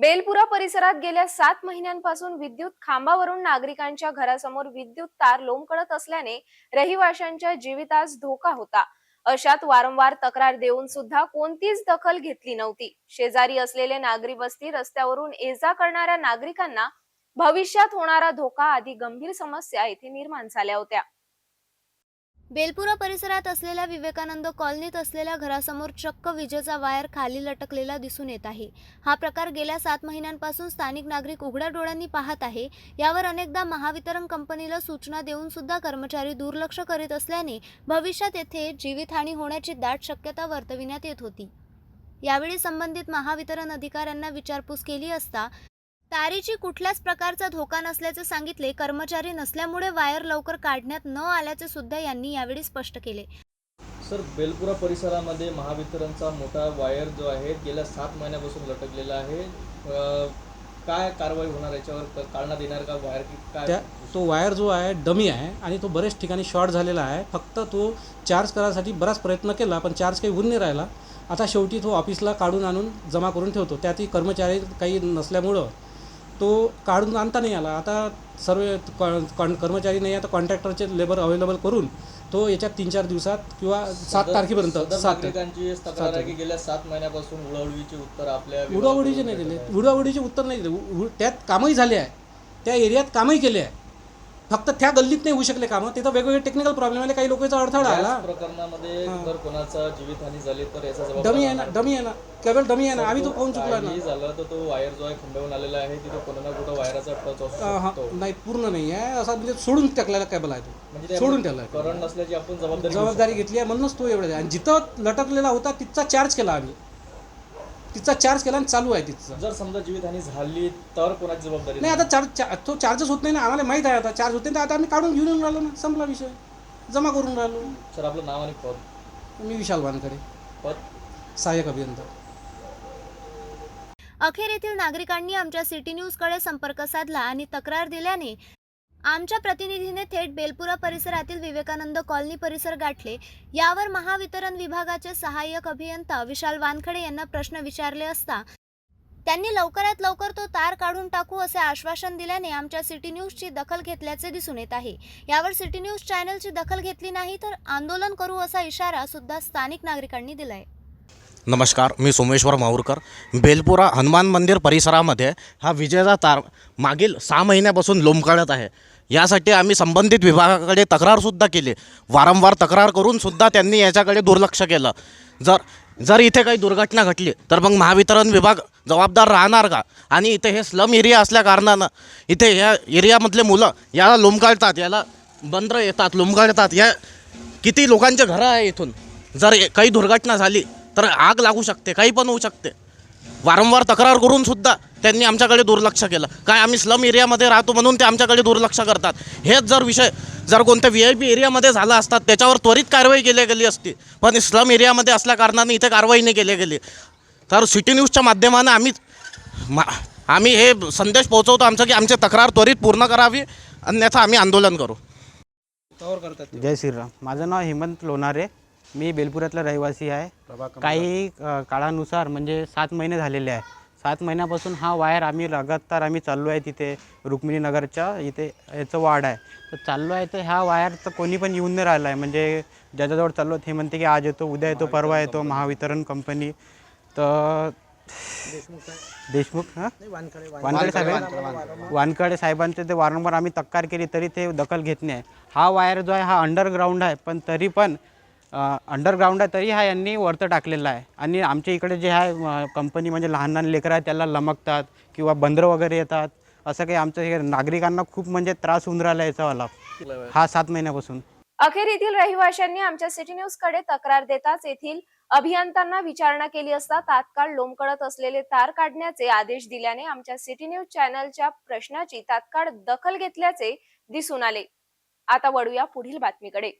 बेलपुरा परिसरात गेल्या सात महिन्यांपासून विद्युत खांबावरून नागरिकांच्या घरासमोर विद्युत तार लोंबकडत असल्याने रहिवाशांच्या जीवितास धोका होता. अशात वारंवार तक्रार देऊन सुद्धा कोणतीच दखल घेतली नव्हती. शेजारी असलेले नागरी वस्ती रस्त्यावरून ये जा करणाऱ्या नागरिकांना भविष्यात होणारा धोका आदी गंभीर समस्या येथे निर्माण झाल्या होत्या. बेलपुरा परिसरात असलेल्या विवेकानंद कॉलनीत असलेल्या घरासमोर चक्क विजेचा वायर खाली लटकलेला दिसून येत आहे. हा प्रकार गेल्या सात महिन्यांपासून स्थानिक नागरिक उघड्या डोळ्यांनी पाहत आहे. यावर अनेकदा महावितरण कंपनीला सूचना देऊन सुद्धा कर्मचारी दुर्लक्ष करीत असल्याने भविष्यात येथे जीवितहानी होण्याची दाट शक्यता वर्तविण्यात येत होती. यावेळी संबंधित महावितरण अधिकाऱ्यांना विचारपूस केली असता तारीची कुठल्याच प्रकारचा धोका नसल्याचे सांगितले कर्मचारी नसल्यामुळे वायर लवकर काढण्यात न आल्याचे सुद्धा यांनी यावेळी स्पष्ट केले. सर बेलपुरा परिसरामध्ये महावितरणचा मोठा वायर जो आहे गेल्या सात महिन्यापासून लटकलेला आहे. काय कारवाई होणार याच्यावर क- काढण्यात येणार का वायर की काय? त्या तो वायर जो आहे डमी आहे आणि तो बरेच ठिकाणी शॉर्ट झालेला आहे. फक्त तो चार्ज करायसाठी बराच प्रयत्न केला पण चार्ज काही होऊन नाही राहिला. आता शेवटी तो ऑफिसला काढून आणून जमा करून ठेवतो. त्यातही कर्मचारी काही नसल्यामुळं तो काढून आणता नाही आला. आता सर्व कॉ- कॉन कर्मचारी नाही आता कॉन्ट्रॅक्टरचे लेबर अवेलेबल करून तो याच्यात तीन चार दिवसात किंवा सात तारखेपर्यंत सात की गेल्या सात महिन्यापासून उडवडीची उत्तर आपल्या उडावडीचे नाही दिले. उडावडीचे उत्तर नाही दिले. त्यात कामही झाले आहे. त्या एरियात कामही केले आहे. फक्त त्या गल्लीत नाही होऊ शकले कामं. तिथं वेगवेगळे टेक्निकल प्रॉब्लेम आले काही लोकांचा अडथळा आला. याच प्रकरणामध्ये जर कोणाचा जीवितहानी झाली तर याचा डमी आहे ना डमी आहे ना. केवळ डमी आहे ना. आम्ही तो पाहून चुकला ना. काही झालं तर तो वायर जो आहे खंडावून आलेला आहे तिथे कोणा ना कुठं वायराचा टच असू अं, हा, शकतो. नाही पूर्ण नाही आहे. असा म्हणजे सोडून टाकलेला केबल आहे तो. म्हणजे सोडून आहे. करंट नसल्याची आपण जबाबदारी जबाबदारी घेतली आहे म्हणूनच तो एवढा आणि जिथं लटकलेला होता तिथचा चार्ज केला आम्ही. तिथचा चार्ज केला आणि चालू आहे तिथचा जर समजा जीवितहानी झाली तर कोणाची जबाबदारी नाही आता चार्ज चा- तो चार्जच होत नाही ना आम्हाला माहीत आहे आता चार्ज होते तर आता आम्ही काढून घेऊन येऊन राहिलो ना संपला विषय. जमा करून राहिलो. सर आपलं नाव आणि पद? मी विशाल वानकडे पद? सहाय्यक अभियंता. अखेर येथील नागरिकांनी आमच्या सिटी न्यूजकडे संपर्क साधला आणि तक्रार दिल्याने आमच्या प्रतिनिधीने थेट बेलपुरा परिसरातील विवेकानंद कॉलनी परिसर गाठले. यावर महावितरण विभागाचे सहाय्यक अभियंता विशाल वानखडे यांना प्रश्न विचारले असता त्यांनी लवकरात लवकर तो तार काढून टाकू असे आश्वासन दिल्याने आमच्या सिटी न्यूजची दखल घेतल्याचे दिसून येत आहे. यावर सिटी न्यूज चॅनलची दखल घेतली नाही तर आंदोलन करू असा इशारा सुद्धा स्थानिक नागरिकांनी दिलाय. नमस्कार मी सोमेश्वर माहूरकर बेलपुरा हनुमान मंदिर परिसरामध्ये हा विजेचा तार मागील सहा महिन्यापासून लोंबकाळत आहे. यासाठी आम्ही संबंधित विभागाकडे तक्रारसुद्धा केली. वारंवार तक्रार करूनसुद्धा त्यांनी याच्याकडे दुर्लक्ष केलं. जर जर इथे काही दुर्घटना घटली तर मग महावितरण विभाग जबाबदार राहणार का? आणि इथे हे स्लम एरिया असल्या कारणानं इथे या एरियामधले मुलं याला लोंबकाळतात याला बंदरं येतात लोंबकाळतात. या किती लोकांचे घरं आहे इथून. जर ए- काही दुर्घटना झाली तर आग लागू शकते काही पण होऊ शकते. वारंवार तक्रार करून सुद्धा त्यांनी आमच्याकडे दुर्लक्ष केलं. काय आम्ही स्लम एरियामध्ये राहतो म्हणून ते आमच्याकडे दुर्लक्ष करतात. हेच जर विषय जर कोणत्या व्ही आय पी एरियामध्ये झाला असतात त्याच्यावर त्वरित कारवाई केली गेली असती. पण स्लम एरियामध्ये असल्या कारणाने इथे कारवाई नाही केली गेली. तर सिटी न्यूजच्या माध्यमानं आम्ही मा आम्ही हे संदेश पोहोचवतो आमचं की आमची तक्रार त्वरित पूर्ण करावी अन्यथा आम्ही आंदोलन करू. जय श्रीराम. माझं नाव हेमंत लोणारे. मी बेलपुरातला रहिवासी आहे. काही अ, काळानुसार म्हणजे सात महिने झालेले आहे. सात महिन्यापासून हा वायर आम्ही लगातार आम्ही चाललो आहे तिथे रुक्मिणीनगरच्या इथे याचं वार्ड आहे. तर चाललो आहे तर ह्या वायर तर कोणी पण येऊन नाही राहिला आहे. म्हणजे ज्याच्याजवळ चाललो ते म्हणते की आज येतो उद्या येतो परवा येतो महावितरण कंपनी तर देशमुख हां? वानकडे साहेब वानकडे साहेबांचे ते वारंवार आम्ही तक्रार केली तरी ते दखल घेत नाही. हा वायर जो आहे हा अंडरग्राऊंड आहे. पण तरी पण अंडरग्राऊंड आहे तरी हा यांनी वरतं टाकलेला आहे. आणि आमच्या इकडे जे आहे कंपनी म्हणजे लहान लहान लेकरं आहेत त्याला लमकतात किंवा बंदरं वगैरे येतात. असं काही आमचं हे नागरिकांना खूप म्हणजे त्रास होऊन राहिला याचा हा सात महिन्यापासून. अखेर येथील रहिवाशांनी आमच्या सिटी न्यूजकडे तक्रार देताच येथील अभियंत्यांना विचारणा केली असता तात्काळ लोंबकळत असलेले तार काढण्याचे आदेश दिल्याने आमच्या सिटी न्यूज चॅनलच्या प्रश्नाची तात्काळ दखल घेतल्याचे दिसून आले. आता वळूया पुढील बातमीकडे.